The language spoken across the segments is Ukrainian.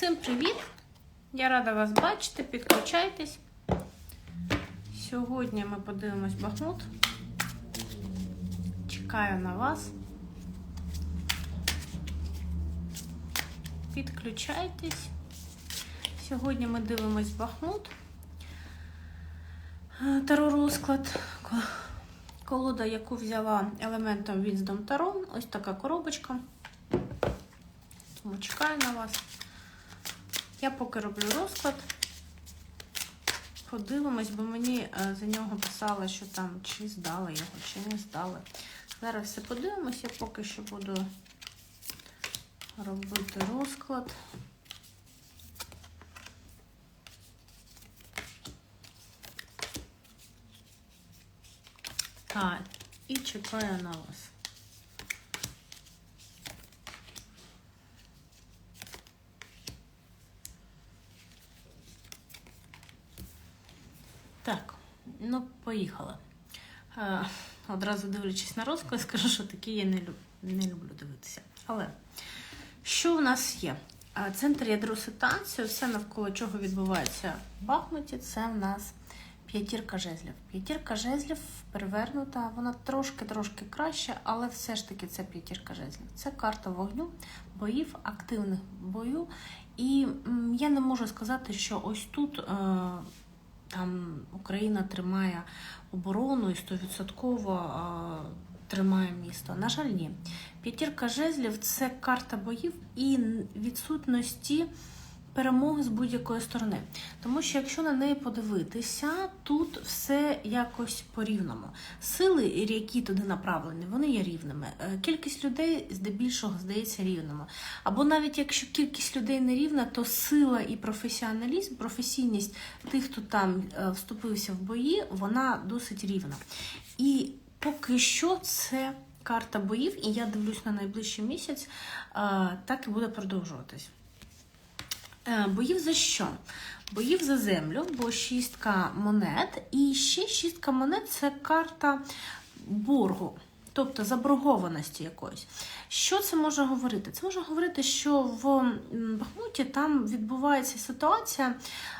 Всім привіт! Я рада вас бачити, підключайтесь. Сьогодні ми подивимось Бахмут. Чекаю на вас. Підключайтесь. Сьогодні ми дивимось Бахмут. Е, Таро розклад. Колода, яку взяла елементом Wisdom Таро. Ось така коробочка. Тому чекаю на вас. Я поки роблю розклад. Подивимось, бо мені е, за нього писали, що там чи здали його, чи не здали. Зараз все подивимось, я поки що буду робити розклад. Так, і чекаю на вас. Так, ну, поїхала. Е, одразу дивлячись на розклад, скажу, що такі я не, люб, не люблю дивитися. Але що в нас є? Е, Центр ядро ситуації, все навколо чого відбувається в Бахмуті, це в нас п'ятірка жезлів. П'ятірка жезлів перевернута, вона трошки-трошки краща, але все ж таки це п'ятірка жезлів. Це карта вогню, боїв, активних бою. І я не можу сказати, що ось тут. Там Україна тримає оборону і стовідсотково тримає місто. На жаль, ні. П'ятірка жезлів це карта боїв і відсутності перемоги з будь-якої сторони. Тому що якщо на неї подивитися, тут все якось по-рівному. Сили, які туди направлені, вони є рівними. Е, Кількість людей здебільшого здається рівними. Або навіть якщо кількість людей не рівна, то сила і професіоналізм, професійність тих, хто там е, вступився в бої, вона досить рівна. І поки що це карта боїв, і я дивлюсь на найближчий місяць, е, так і буде продовжуватись. Е, Боїв за що? Боїв за землю, бо шістка монет. І ще шістка монет це карта боргу, тобто заборгованості якоїсь. Що це може говорити? Це може говорити, що в Бахмуті там відбувається ситуація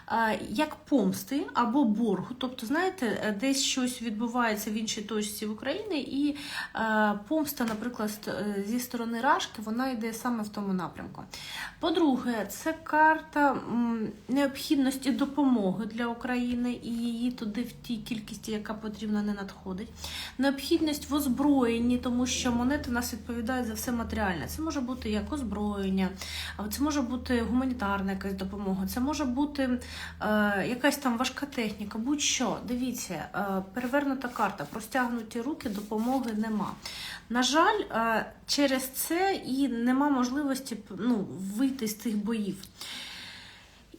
е, як помсти або боргу. Тобто, знаєте, е, десь щось відбувається в іншій точці в Україні, і е, помста, наприклад, зі сторони Рашки, вона йде саме в тому напрямку. По-друге, це карта необхідності допомоги для України і її туди в тій кількості, яка потрібна, не надходить. Необхідність в озброєнні, тому що монети нас відповідають за все матеріальне. Це може бути як озброєння, це може бути гуманітарна якась допомога, це може бути е, якась там важка техніка, будь-що. Дивіться, е, перевернута карта, простягнуті руки, допомоги нема. На жаль, е, через це і нема можливості ну, вийти з цих боїв.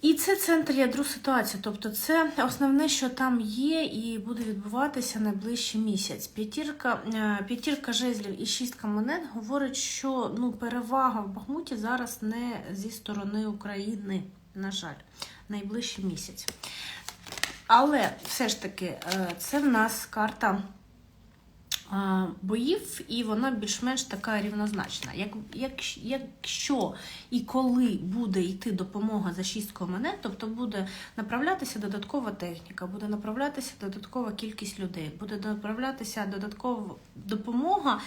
І це центр ядро ситуації, тобто це основне, що там є, і буде відбуватися найближчий місяць. П'ятірка, е, п'ятірка жезлів і шістка монет говорить, що ну, перевага в Бахмуті зараз не зі сторони України, на жаль, найближчий місяць. Але все ж таки, е, це в нас карта боїв, і вона більш-менш така рівнозначна. Як, як, якщо і коли буде йти допомога за шісткою монет, тобто буде направлятися додаткова техніка, буде направлятися додаткова кількість людей, буде направлятися додаткова допомога,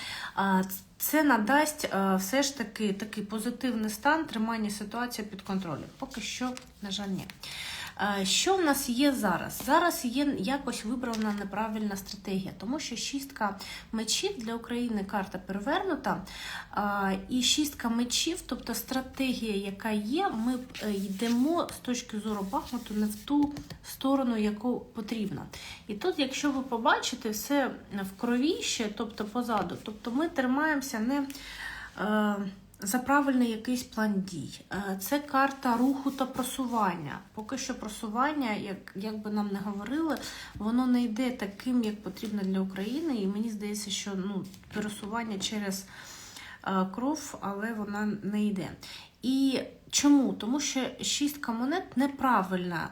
це надасть все ж таки такий позитивний стан тримання ситуації під контролем. Поки що, на жаль, ні. Е, Що в нас є зараз? Зараз є якось вибрана неправильна стратегія, тому що шістка мечів для України карта перевернута, і шістка мечів, тобто стратегія, яка є, ми е, йдемо з точки зору Бахмуту не в ту сторону, яку потрібно. І тут, якщо ви побачите, все в крові ще, тобто позаду, тобто ми тримаємося не. За правильний якийсь план дій. Е, Це карта руху та просування. Поки що просування, як, як би нам не говорили, воно не йде таким, як потрібно для України. І мені здається, що ну, пересування через е, кров, але вона не йде. І чому? Тому що шістка монет неправильна.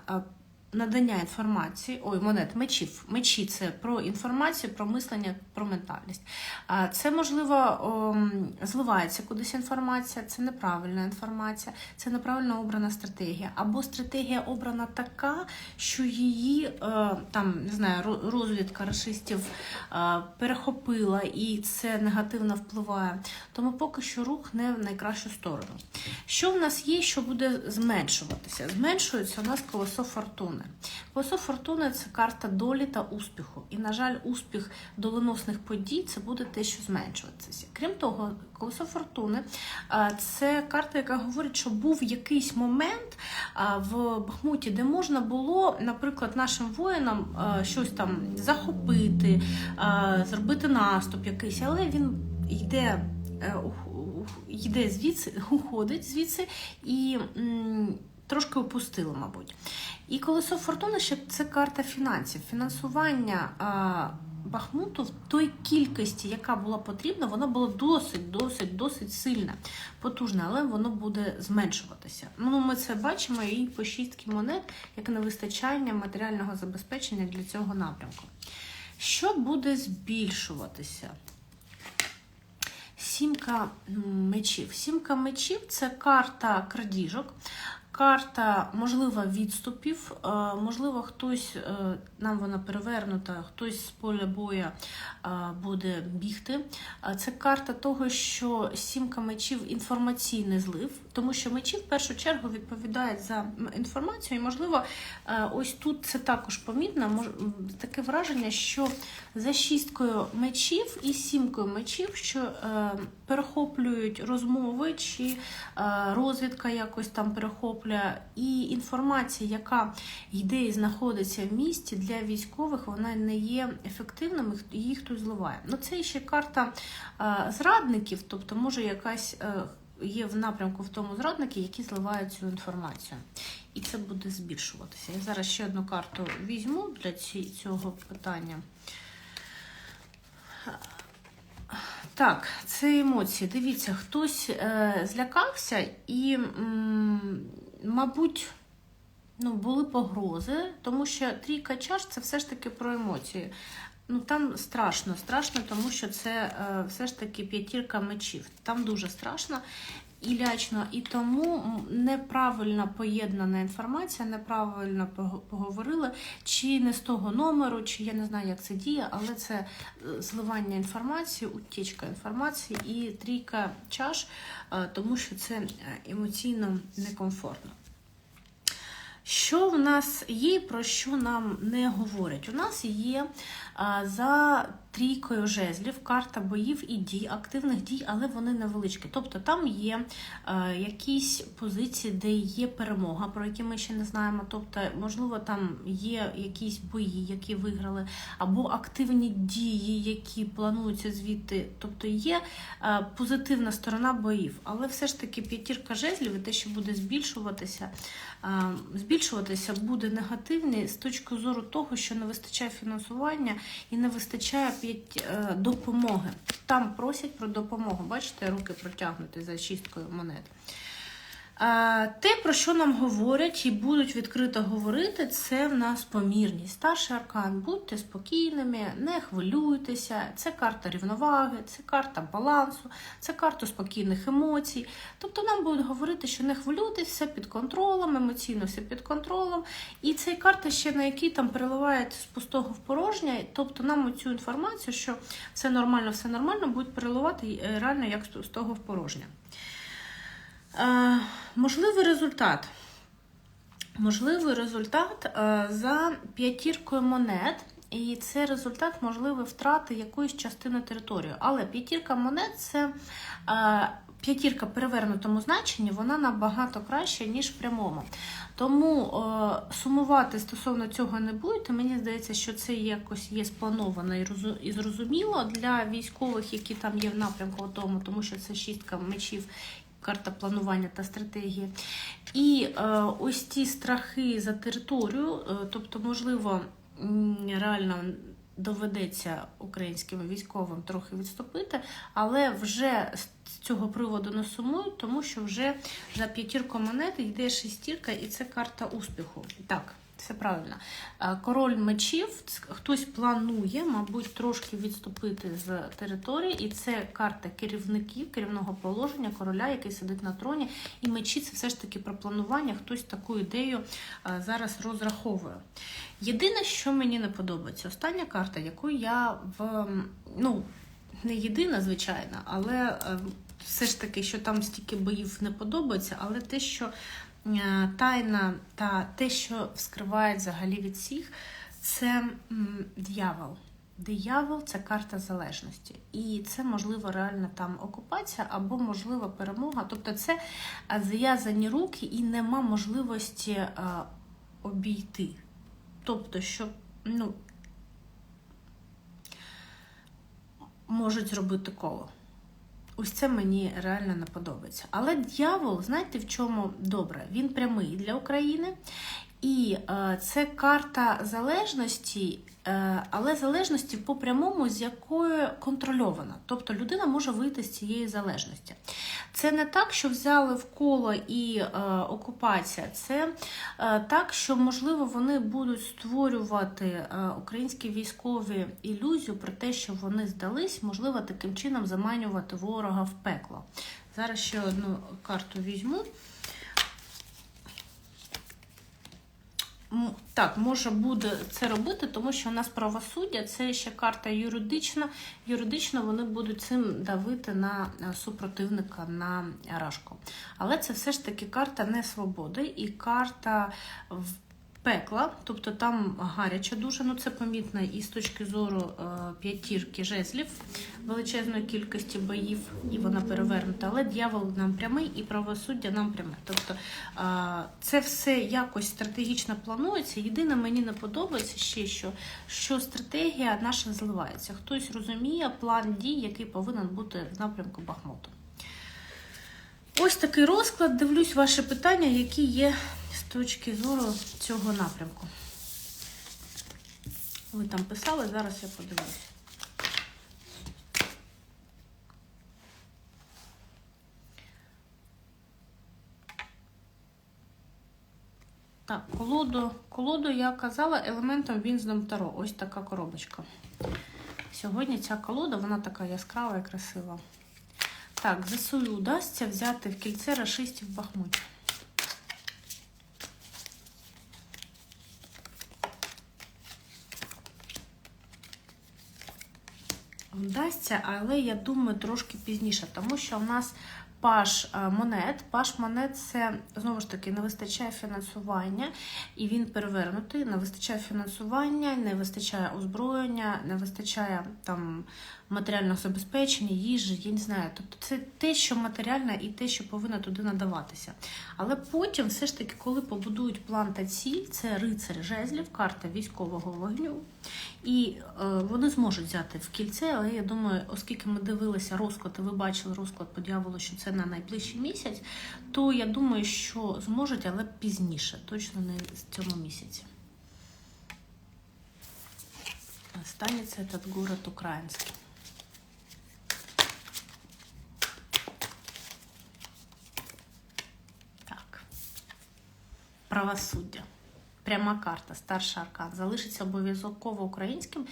Надання інформації, ой, монет, мечів. Мечі це про інформацію, про мислення, про ментальність. А Це, можливо, зливається кудись інформація, це неправильна інформація, це неправильно обрана стратегія. Або стратегія обрана така, що її е, там, не знаю, розвідка расистів е, перехопила і це негативно впливає. Тому поки що рух не в найкращу сторону. Що в нас є, що буде зменшуватися? Зменшується у нас колесо фортуни. Колесо фортуни це карта долі та успіху. І, на жаль, успіх доленосних подій це буде те, що зменшуватися. Крім того, колесо фортуни це карта, яка говорить, що був якийсь момент в Бахмуті, де можна було, наприклад, нашим воїнам щось там захопити, зробити наступ якийсь, але він йде. е, Йде звідси, уходить звідси і трошки опустило, мабуть. І колесо фортуни ще це карта фінансів. Фінансування а, Бахмуту в той кількості, яка була потрібна, воно було досить, досить, досить сильне, потужне, але воно буде зменшуватися. Ну, ми це бачимо і по шістки монет, як невистачання матеріального забезпечення для цього напрямку. Що буде збільшуватися? Сімка мечів. Сімка мечів це карта крадіжок, карта, можливо, відступів. е, Можливо, хтось, е, нам вона перевернута, хтось з поля боя е, буде бігти. Це карта того, що сімка мечів інформаційний злив, тому що мечі в першу чергу відповідають за інформацію. І, можливо, е, ось тут це також помітно. Таке враження, що за шісткою мечів і сімкою мечів, що е, перехоплюють розмови, чи е, розвідка якось там перехоплює, і інформація, яка йде і знаходиться в місті для військових, вона не є ефективним, її хтось зливає. Ну це ще карта зрадників, тобто може якась. Є в напрямку в тому зрадники, які зливають цю інформацію. І це буде збільшуватися. Я зараз ще одну карту візьму для цього питання. Так, це емоції. Дивіться, хтось е, злякався і, м, мабуть, ну, були погрози, тому що трійка чаш це все ж таки про емоції. Ну там страшно, страшно, тому що це е, все ж таки п'ятірка мечів. Там дуже страшно і лячно, і тому неправильно поєднана інформація, неправильно пого- поговорили, чи не з того номеру, чи я не знаю, як це діє, але це е, зливання інформації, утічка інформації і трійка чаш, е, тому що це емоційно некомфортно. Що в нас є, про що нам не говорять? У нас є за трійкою жезлів карта боїв і дій, активних дій, але вони невеличкі. Тобто там є а, якісь позиції, де є перемога, про які ми ще не знаємо. Тобто, можливо, там є якісь бої, які виграли, або активні дії, які плануються звідти. Тобто є а, позитивна сторона боїв, але все ж таки п'ятірка жезлів і те, що буде збільшуватися. А, збільшуватися буде негативний з точки зору того, що не вистачає фінансування і не вистачає п'ять- е, допомоги. Там просять про допомогу. Бачите, руки протягнуті за шісткою монет. Те, про що нам говорять і будуть відкрито говорити, це в нас помірність. Старший аркан, будьте спокійними, не хвилюйтеся. Це карта рівноваги, це карта балансу, це карта спокійних емоцій. Тобто нам будуть говорити, що не хвилюйтесь, все під контролем, емоційно все під контролем. І ця карта ще на якій там переливають з пустого в порожнє. Тобто нам оцю інформацію, що все нормально, все нормально, будуть переливати е, реально як з того в порожнє. Е, можливий результат. Можливий результат е, за п'ятіркою монет, і це результат можливої втрати якоїсь частини території. Але п'ятірка монет це е, п'ятірка перевернутому значенні, вона набагато краще, ніж в прямому. Тому е, сумувати стосовно цього не будете. Мені здається, що це якось є сплановано і зрозуміло для військових, які там є в напрямку тому, тому що це шістка мечів карта планування та стратегії. І е, ось ті страхи за територію, е, тобто, можливо, реально доведеться українським військовим трохи відступити, але вже з цього приводу не сумують, тому що вже за п'ятірку монет йде шестірка, і це карта успіху. Так, Все правильно. Е, Король мечів, хтось планує, мабуть, трошки відступити з території, і це карта керівників, керівного положення, короля, який сидить на троні. І мечі це все ж таки про планування. Хтось таку ідею е, зараз розраховує. Єдине, що мені не подобається, остання карта, яку я в ну не єдина, звичайно, але е, все ж таки, що там стільки боїв не подобається, але те, що тайна та те, що вскриває взагалі від всіх, це дьявол. Диявол це карта залежності. І це можливо реально там окупація або можлива перемога. Тобто це е, зв'язані руки і нема можливості е, обійти. Тобто, що ну, можуть зробити коло. Ось це мені реально не подобається. Але дьявол, знаєте, в чому добре? Він прямий для України. І е, це карта залежності, е, але залежності по прямому, з якою контрольована. Тобто людина може вийти з цієї залежності. Це не так, що взяли в коло і е, окупація. Це е, так, що можливо вони будуть створювати е, українські військові ілюзію про те, що вони здались, можливо, таким чином заманювати ворога в пекло. Зараз ще одну карту візьму. Так, може буде це робити, тому що у нас правосуддя це ще карта юридична. Юридично вони будуть цим давити на е, супротивника на рашку. Але це все ж таки карта не свободи і карта пекла, тобто там гаряче дуже, ну це помітно і з точки зору е, п'ятірки жезлів, величезної кількості боїв, і вона перевернута. Але дьявол нам прямий і правосуддя нам пряме. Тобто е, це все якось стратегічно планується. Єдине, мені не подобається ще, що, що стратегія наша зливається. Хтось розуміє план дій, який повинен бути в напрямку Бахмуту. Ось такий розклад. Дивлюсь ваші питання, які є точки зору цього напрямку. Ви там писали, зараз я подивлюсь. Так, колоду, колоду я казала елементом Вінздом Таро. Ось така коробочка. Сьогодні ця колода, вона така яскрава і красива. Так, ЗСУ удасться взяти в кільце рашистів Бахмуті. Вдасться, але я думаю, трошки пізніше, тому що в нас паш е, монет. Паш монет це знову ж таки не вистачає фінансування, і він перевернутий. Не вистачає фінансування, не вистачає озброєння, не вистачає там матеріального забезпечення, їжі, я не знаю. Тобто це те, що матеріальне, і те, що повинно туди надаватися. Але потім, все ж таки, коли побудують план та ціль, це рицар жезлів, карта військового вогню. І е, вони зможуть взяти в кільце, але я думаю, оскільки ми дивилися розклад, і ви бачили розклад по дьяволу, що це на найближчий місяць, то я думаю, що зможуть, але пізніше, точно не в цьому місяці. Останнє це этот город український. Так. Правосуддя. Пряма карта, старший аркан. Залишиться обов'язково українським,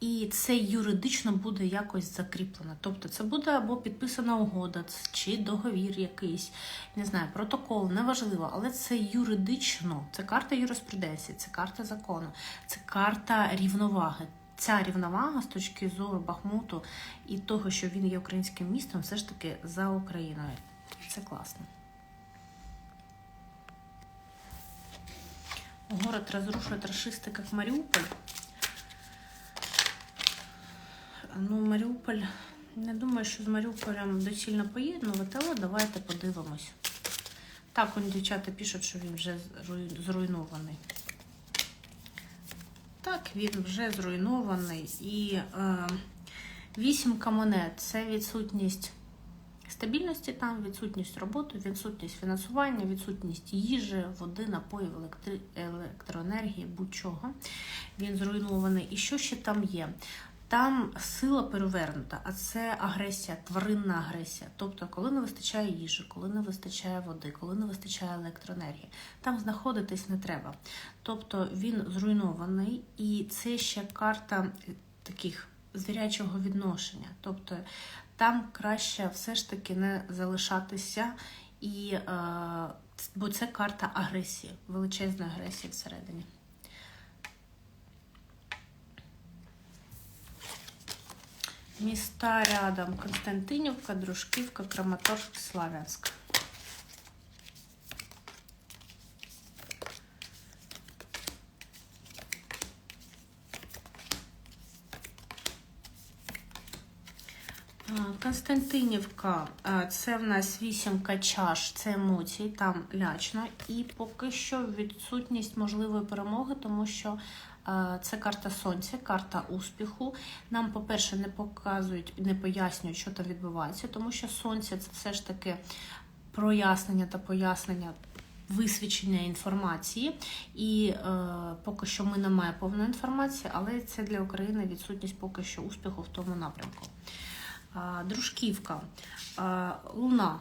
і це юридично буде якось закріплено. Тобто це буде або підписана угода, чи договір якийсь, не знаю, протокол, неважливо, але це юридично. Це карта юриспруденції, це карта закону, це карта рівноваги. Ця рівновага з точки зору Бахмуту і того, що він є українським містом, все ж таки за Україною. Це класно. Город разрушит расисты, как Маріуполь. Ну, Маріуполь, не думаю, що з Маріуполем доцільно поєднувати, але давайте подивимось. Так, он дівчата пишуть, що він вже зруйнований. Так, він вже зруйнований. І е, вісімка монет це відсутність стабільності там, відсутність роботи, відсутність фінансування, відсутність їжі, води, напоїв, електри... електроенергії, будь-чого. Він зруйнований. І що ще там є? Там сила перевернута, а це агресія, тваринна агресія. Тобто, коли не вистачає їжі, коли не вистачає води, коли не вистачає електроенергії, там знаходитись не треба. Тобто він зруйнований, і це ще карта таких звірячого відношення. Тобто там краще все ж таки не залишатися, і, е, бо це карта агресії, величезна агресії всередині. Міста рядом Константинівка, Дружківка, Краматорськ, Славянськ. А, Константинівка, це в нас вісімка чаш, це емоції, там лячно. І поки що відсутність можливої перемоги, тому що це карта сонця, карта успіху. Нам, по-перше, не показують, не пояснюють, що там відбувається, тому що сонце це все ж таки прояснення та пояснення. Висвічення інформації, і е, поки що ми не маємо повної інформації, але це для України відсутність поки що успіху в тому напрямку. Дружківка. Луна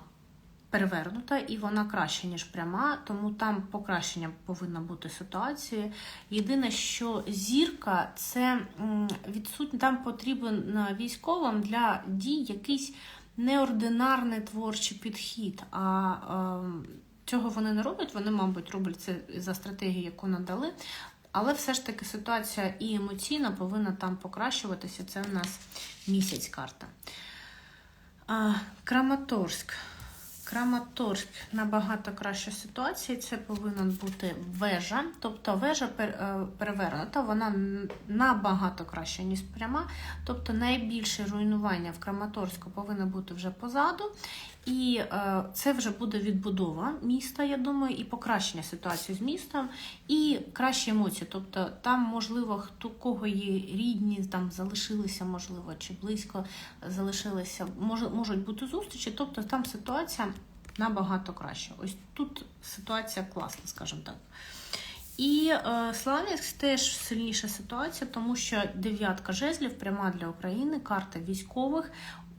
перевернута і вона краще, ніж пряма, тому там покращення повинна бути ситуації. Єдине, що зірка це відсутня, там потрібен військовим для дій якийсь неординарний творчий підхід. А е, Цього вони не роблять, вони, мабуть, роблять це за стратегією, яку надали. Але все ж таки ситуація і емоційна повинна там покращуватися. Це в нас місяць карта. Краматорськ. Краматорськ набагато краща ситуація. Це повинна бути вежа. Тобто вежа е, перевернута, вона набагато краща, ніж пряма. Тобто найбільше руйнування в Краматорську повинно бути вже позаду. І е, це вже буде відбудова міста, я думаю, і покращення ситуації з містом, і кращі емоції. Тобто там, можливо, хто кого є рідні, там залишилися, можливо, чи близько залишилися, може, можуть бути зустрічі. Тобто там ситуація набагато краща. Ось тут ситуація класна, скажімо так. І е, Славянськ теж сильніша ситуація, тому що дев'ятка жезлів пряма для України, карта військових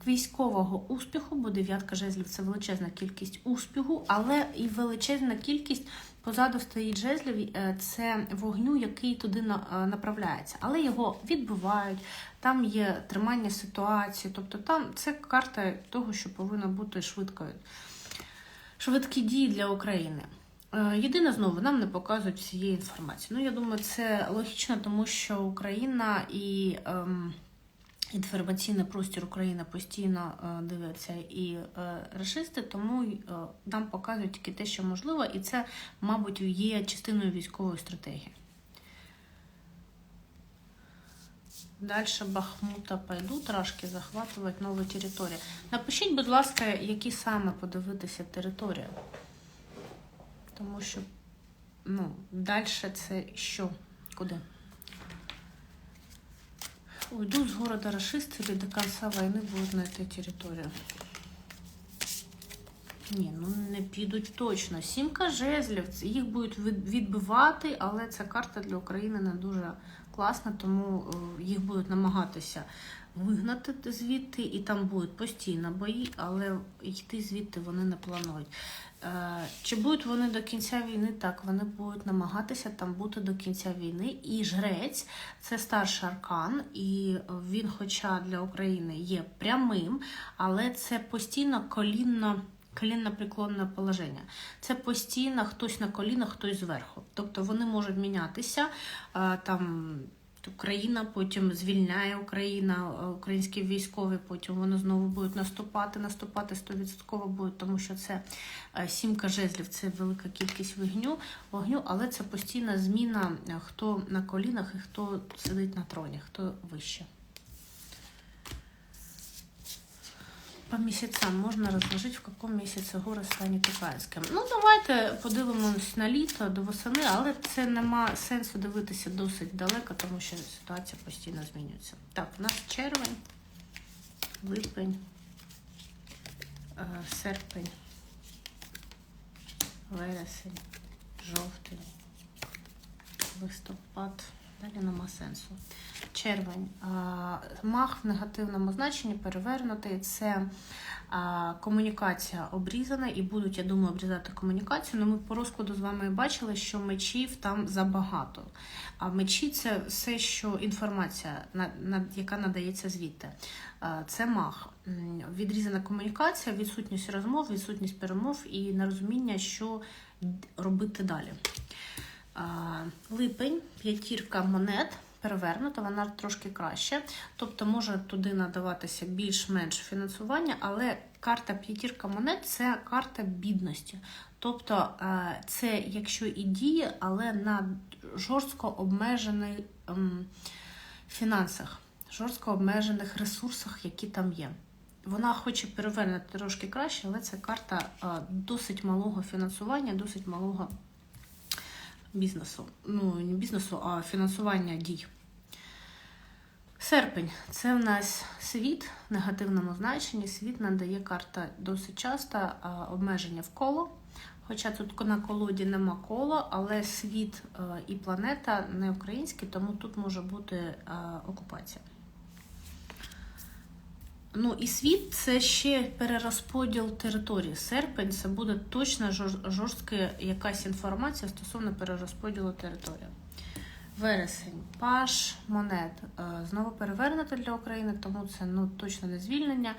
військового успіху, бо дев'ятка жезлів це величезна кількість успіху, але і величезна кількість позаду стоїть жезлів, е, це вогню, який туди е, направляється. Але його відбивають, там є тримання ситуації, тобто там це карта того, що повинна бути швидкою. Швидкі дії для України. Е, єдине знову нам не показують всієї інформації. Ну, я думаю, це логічно, тому що Україна і. Ем, Інформаційний простір України постійно е, дивляться і е, расисти, тому е, нам показують тільки те, що можливо, і це, мабуть, є частиною військової стратегії. Далі Бахмута пойду трошки захватувати нові території. Напишіть, будь ласка, які саме подивитися території. Тому що ну, далі це що? Куди? Уйду с города расисты или до конца войны будут на этой территории. Ні, ну не підуть точно. Сімка жезлів, їх будуть відбивати, але ця карта для України не дуже класна, тому е, їх будуть намагатися вигнати звідти, і там будуть постійно бої, але йти звідти вони не планують. Е, чи будуть вони до кінця війни? Так, вони будуть намагатися там бути до кінця війни. І жрець це старший аркан, і він, хоча для України є прямим, але це постійно колінно. Колінно преклонне положення. Це постійно хтось на колінах, хтось зверху. Тобто вони можуть мінятися. Е, там Україна, потім звільняє Україна, е, українські військові, потім вони знову будуть наступати, наступати 100% будуть, тому що це е, сімка жезлів, це велика кількість вогню, вогню, але це постійна зміна, е, хто на колінах і хто сидить на троні, хто вище. По місяцям можна розложити, в якому місяці гори стануть українським. Ну, давайте подивимось на літо до восени, але це нема сенсу дивитися досить далеко, тому що ситуація постійно змінюється. Так, у нас червень, липень, е, серпень, вересень, жовтень, листопад. Далі нема сенсу. Червень. Мах в негативному значенні перевернутий. Це комунікація обрізана, і будуть, я думаю, обрізати комунікацію. але ми по розкладу з вами бачили, що мечів там забагато. А мечі це все, що інформація, яка надається звідти. Це мах. Відрізана комунікація, відсутність розмов, відсутність перемов і нерозуміння, що робити далі. Липень, п'ятірка монет. Перевернута, вона трошки краще. Тобто може туди надаватися більш-менш фінансування, але карта п'ятірка монет це карта бідності. Тобто е, це якщо і діє, але на жорстко обмежених ем, фінансах, жорстко обмежених ресурсах, які там є. Вона хоче перевернути трошки краще, але це карта е, досить малого фінансування, досить малого бізнесу. Ну, не бізнесу, а фінансування дій. Серпень це в нас світ в негативному значенні. Світ надає карта досить часто обмеження в коло. Хоча тут на колоді нема кола, але світ а, і планета не українські, тому тут може бути а, окупація. Ну і світ це ще перерозподіл території. Серпень це буде точно жорстка якась інформація стосовно перерозподілу території. Вересень, паш монет. Е, Знову перевернуто для України, тому це ну, точно не звільнення.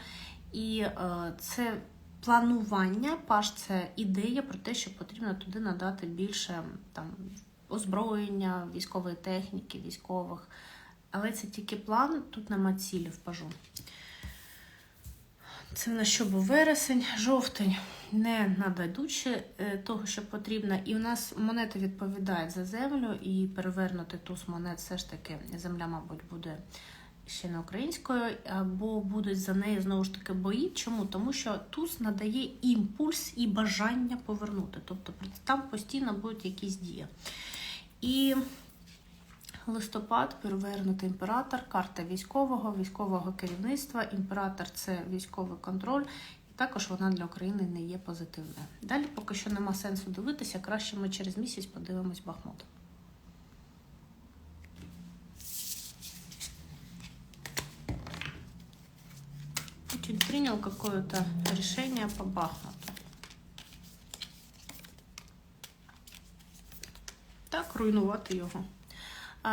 І е, це планування. Паш це ідея про те, що потрібно туди надати більше там, озброєння, військової техніки, військових. Але це тільки план, тут нема цілі в пажу. Це в нас що був вересень, жовтень не нададучи е, того, що потрібно. І у нас монети відповідають за землю, і перевернути туз монет все ж таки земля, мабуть, буде ще не українською, або будуть за нею знову ж таки бої. Чому? Тому що туз надає імпульс і бажання повернути. Тобто там постійно будуть якісь дії. І Листопад, перевернутий імператор, карта військового, військового керівництва. Імператор це військовий контроль, і також вона для України не є позитивною. Далі поки що нема сенсу дивитися, краще ми через місяць подивимось Бахмут. Путин принял какое-то решение по Бахмуту. Так, руйнувати його.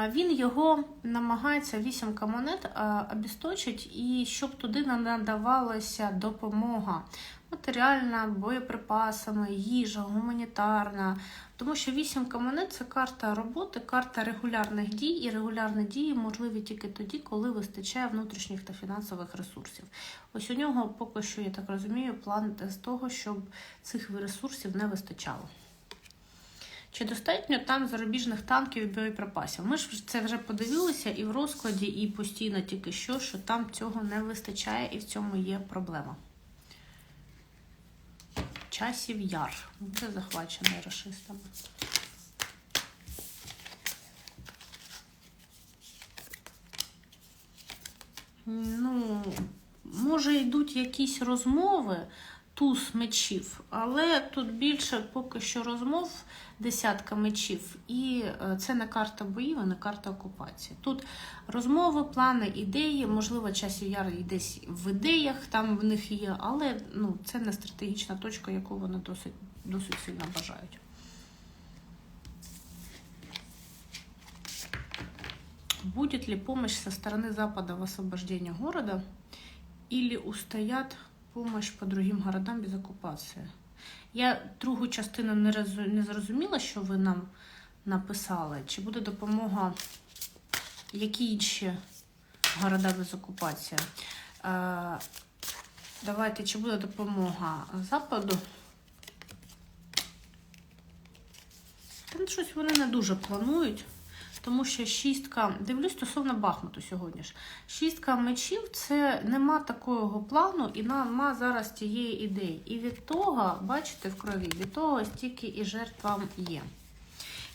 Він його намагається вісімка монет обісточить, і щоб туди надавалася допомога матеріальна, боєприпасами, їжа, гуманітарна. Тому що вісімка монет це карта роботи, карта регулярних дій, і регулярні дії можливі тільки тоді, коли вистачає внутрішніх та фінансових ресурсів. Ось у нього поки що, я так розумію, план з того, щоб цих ресурсів не вистачало. Чи достатньо там зарубіжних танків і боєприпасів? Ми ж це вже подивилися і в розкладі, і постійно тільки що, що там цього не вистачає, і в цьому є проблема. Часів яр. Буде захвачений рашистами. Ну, може, йдуть якісь розмови, туз мечів, але тут більше поки що розмов десятка мечів, і е, це не карта боїв, а не карта окупації. Тут розмови, плани, ідеї, можливо, часів яр десь в ідеях там в них є, але ну, це не стратегічна точка, яку вони досить, досить сильно бажають. Будет ли помощь со стороны Запада в освобождении города или устоят помощь по другим городам без окупації? Я другу частину не, розу- не зрозуміла, що ви нам написали. Чи буде допомога, які інші города без окупації? Е, давайте, чи буде допомога Западу? Та ну, щось вони не дуже планують. Тому що шістка, дивлюсь стосовно Бахмуту сьогодні ж. Шістка мечів це нема такого плану і нема зараз тієї ідеї. І від того, бачите, в крові, від того стільки і жертв вам є.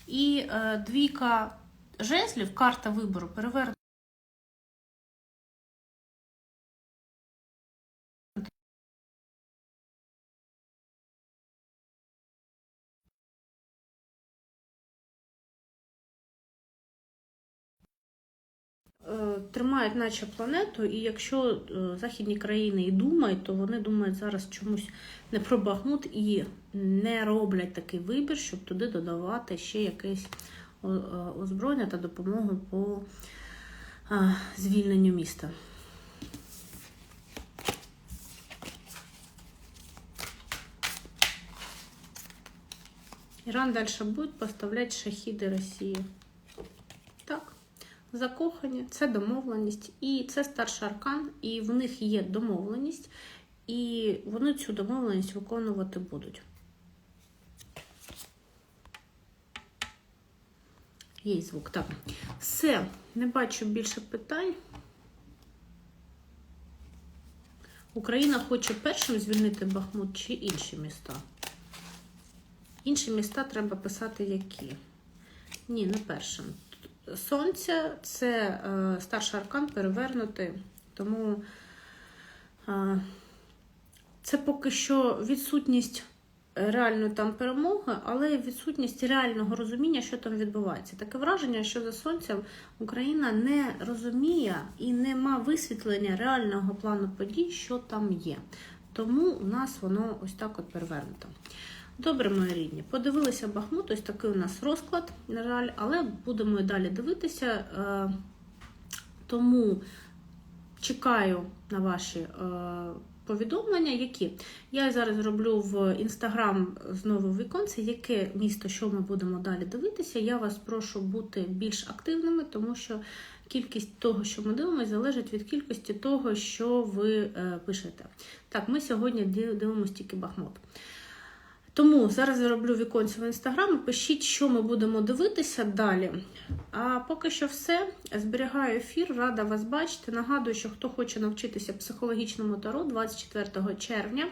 І е, двійка жезлів, карта вибору, перевернута. Тримають наче планету, і якщо е, західні країни і думають, то вони думають зараз чомусь не про Бахмут і не роблять такий вибір, щоб туди додавати ще якесь е, озброєння та допомогу по е, звільненню міста. Иран дальше будет поставлять шахіди Росії. Закохані, це домовленість, і це старший аркан, і в них є домовленість, і вони цю домовленість виконувати будуть. Є звук, так. Все, не бачу більше питань. Україна хоче першим звільнити Бахмут чи інші міста? Інші міста треба писати які. Ні, не першим. Сонце це е, старший аркан перевернутий, тому е, це поки що відсутність реальної там перемоги, але відсутність реального розуміння, що там відбувається. Таке враження, що за сонцем Україна не розуміє і не має висвітлення реального плану подій, що там є. Тому у нас воно ось так от перевернуто. Добре, мої рідні, подивилися Бахмут, ось такий у нас розклад, на жаль, але будемо і далі дивитися. Е, Тому чекаю на ваші е, повідомлення, які я зараз роблю в інстаграм знову віконце, яке місто, що ми будемо далі дивитися. Я вас прошу бути більш активними, тому що кількість того, що ми дивимося, залежить від кількості того, що ви е, пишете. Так, ми сьогодні дивимося тільки Бахмут. Тому зараз я роблю віконці в інстаграм. Пишіть, що ми будемо дивитися далі. А поки що все. Зберігаю ефір, рада вас бачити. Нагадую, що хто хоче навчитися психологічному таро 24 червня.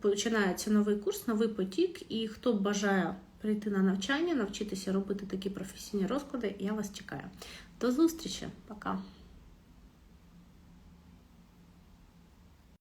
Починається новий курс, новий потік. І хто бажає прийти на навчання, навчитися робити такі професійні розклади, я вас чекаю. До зустрічі, пока!